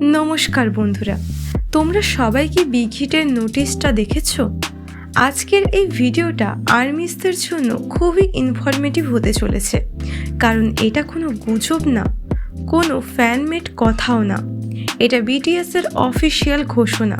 নমস্কার বন্ধুরা, তোমরা সবাই কি বিগ হিটের নোটিশটা দেখেছ? আজকের এই ভিডিওটা আর্মিসদের জন্য খুবই ইনফরমেটিভ হতে চলেছে। কারণ এটা কোনো গুজব না, কোনো ফ্যানমেড কথাও না। এটা বিটিএস এর অফিসিয়াল ঘোষণা।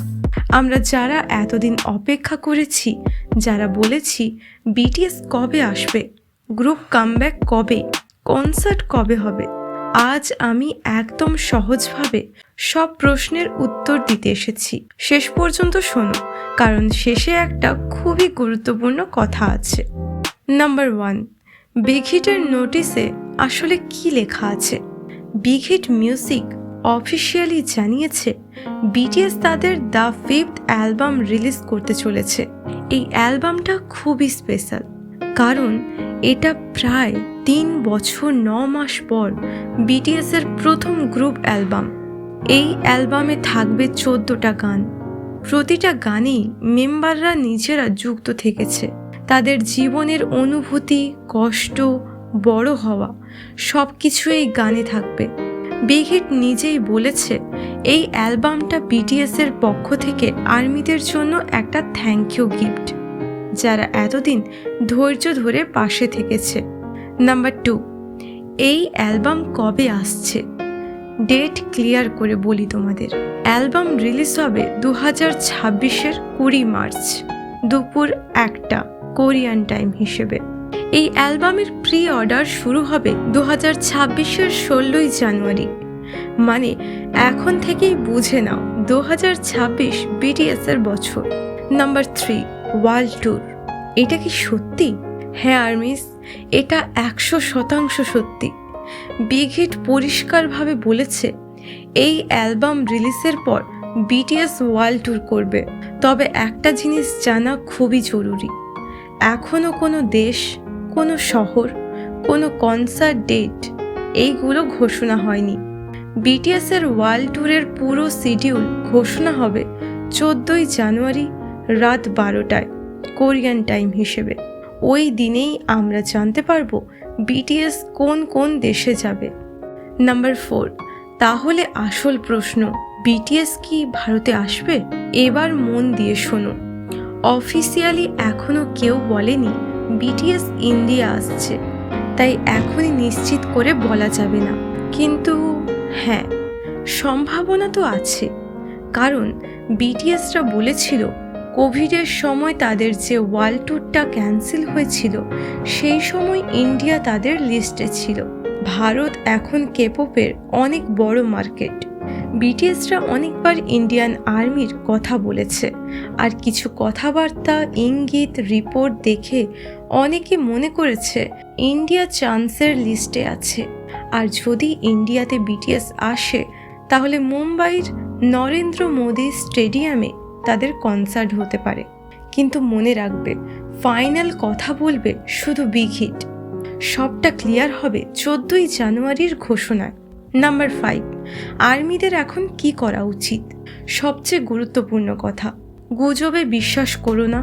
আমরা যারা এতদিন অপেক্ষা করেছি, যারা বলেছি বিটিএস কবে আসবে গ্রুপ কামব্যাক কবে কনসার্ট কবে হবে আজ আমি একদম সহজভাবে সব প্রশ্নের উত্তর দিতে এসেছি। শেষ পর্যন্ত শোনো, কারণ শেষে একটা খুবই গুরুত্বপূর্ণ কথা আছে। নাম্বার ওয়ান বিগ হিটের নোটিসে আসলে কি লেখা আছে? বিগ হিট মিউজিক অফিসিয়ালি জানিয়েছে বিটিএস তাদের দ্য ফিফথ অ্যালবাম রিলিজ করতে চলেছে। এই অ্যালবামটা খুবই স্পেশাল কারণ এটা প্রায় তিন বছর ন মাস পর বিটিএস এর প্রথম গ্রুপ অ্যালবাম। এই অ্যালবামে থাকবে চোদ্দোটা গান। প্রতিটা গানেই মেম্বাররা নিজেরা যুক্ত থেকেছে। তাদের জীবনের অনুভূতি, কষ্ট, বড় হওয়া সব কিছু এই গানে থাকবে। বিগিট নিজেই বলেছে, এই অ্যালবামটা বিটিএস এর পক্ষ থেকে আর্মিদের জন্য একটা থ্যাংক ইউ গিফট যারা এতদিন ধৈর্য ধরে পাশে থেকেছে। নাম্বার টু এই অ্যালবাম কবে আসছে? ডেট ক্লিয়ার করে বলি তোমাদের। অ্যালবাম রিলিজ হবে দু হাজার ছাব্বিশের কুড়ি মার্চ, দুপুর একটা কোরিয়ান টাইম হিসেবে। এই অ্যালবামের প্রি অর্ডার শুরু হবে দু হাজার ছাব্বিশের ষোলোই জানুয়ারি। মানে এখন থেকেই বুঝে নাও দু হাজার ছাব্বিশ বিটিএসের বছর। নাম্বার থ্রি ওয়ার্ল্ড ট্যুর এটা কি সত্যি? হ্যাঁ আর্মিস। এটা একশো শতাংশ সত্যি। বিগ হিট পরিষ্কারভাবে বলেছে, এই অ্যালবাম রিলিজের পর বিটিএস ওয়ার্ল্ড ট্যুর করবে। তবে একটা জিনিস জানা খুবই জরুরি। এখনও কোনো দেশ, কোনো শহর, কোনো কনসার্ট ডেট এইগুলো ঘোষণা হয়নি। বিটিএস এর ওয়ার্ল্ড ট্যুরের পুরো শিডিউল ঘোষণা হবে চোদ্দোই জানুয়ারি রাত বারোটায়, কোরিয়ান টাইম হিসেবে। ওই দিনেই আমরা জানতে পারব বিটিএস কোন কোন দেশে যাবে। নাম্বার ফোর তাহলে আসল প্রশ্ন বিটিএস কি ভারতে আসবে? এবার মন দিয়ে শোনো। অফিসিয়ালি এখনও কেউ বলেনি বিটিএস ইন্ডিয়া আসছে। তাই এখনই নিশ্চিত করে বলা যাবে না। কিন্তু হ্যাঁ সম্ভাবনা তো আছে। কারণ বিটিএসরা বলেছিল কোভিডের সময় তাদের যে ওয়ার্ল্ড ট্যুরটা ক্যান্সেল হয়েছিল, সেই সময় ইন্ডিয়া তাদের লিস্টে ছিল। ভারত এখন কেপপের অনেক বড় মার্কেট। বিটিএসরা অনেকবার ইন্ডিয়ান আর্মির কথা বলেছে। আর কিছু কথাবার্তা, ইঙ্গিত, রিপোর্ট দেখে অনেকে মনে করেছে ইন্ডিয়া চান্সের লিস্টে আছে। আর যদি ইন্ডিয়াতে বিটিএস আসে, তাহলে মুম্বাইয়ের নরেন্দ্র মোদী স্টেডিয়ামে তাদের কনসার্ট হতে পারে। কিন্তু মনে রাখবে ফাইনাল কথা বলবে শুধু বিগ হিট সবটা ক্লিয়ার হবে চোদ্দোই জানুয়ারির ঘোষণায়। নাম্বার ফাইভ আর্মিদের এখন কি করা উচিত? সবচেয়ে গুরুত্বপূর্ণ কথা, গুজবে বিশ্বাস করো না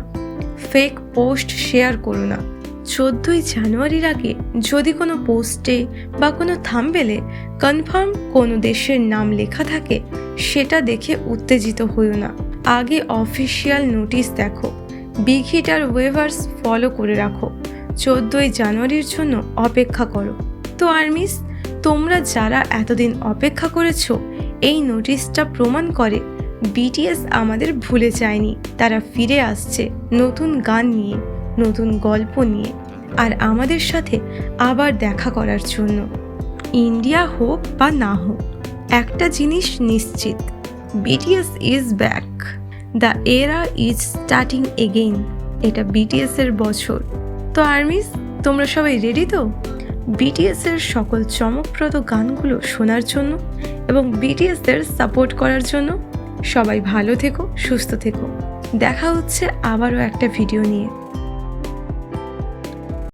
ফেক পোস্ট শেয়ার করো না। চোদ্দোই জানুয়ারির আগে যদি কোনো পোস্টে বা কোনো থাম্বেলে কনফার্ম কোনো দেশের নাম লেখা থাকে, সেটা দেখে উত্তেজিত হইও না। আগে অফিসিয়াল নোটিশ দেখো। বিগ আর ওয়েভার্স ফলো করে রাখো। চোদ্দোই জানুয়ারির জন্য অপেক্ষা করো। তো আর্মিস তোমরা যারা এতদিন অপেক্ষা করেছ, এই নোটিশটা প্রমাণ করে বিটিএস আমাদের ভুলে যায়নি। তারা ফিরে আসছে নতুন গান নিয়ে, নতুন গল্প নিয়ে আর আমাদের সাথে আবার দেখা করার জন্য। ইন্ডিয়া হোক বা না হোক, একটা জিনিস নিশ্চিত BTS is back the era is starting again. এটা বিটিএস এর বছর। তো আর্মিস, তোমরা সবাই রেডি তো? বিটিএস এর সকল চমকপ্রদ গানগুলো শোনার জন্য এবং বিটিএস এর সাপোর্ট করার জন্য সবাই ভালো থেকো, সুস্থ থেকো। দেখা হচ্ছে আবারও একটা ভিডিও নিয়ে।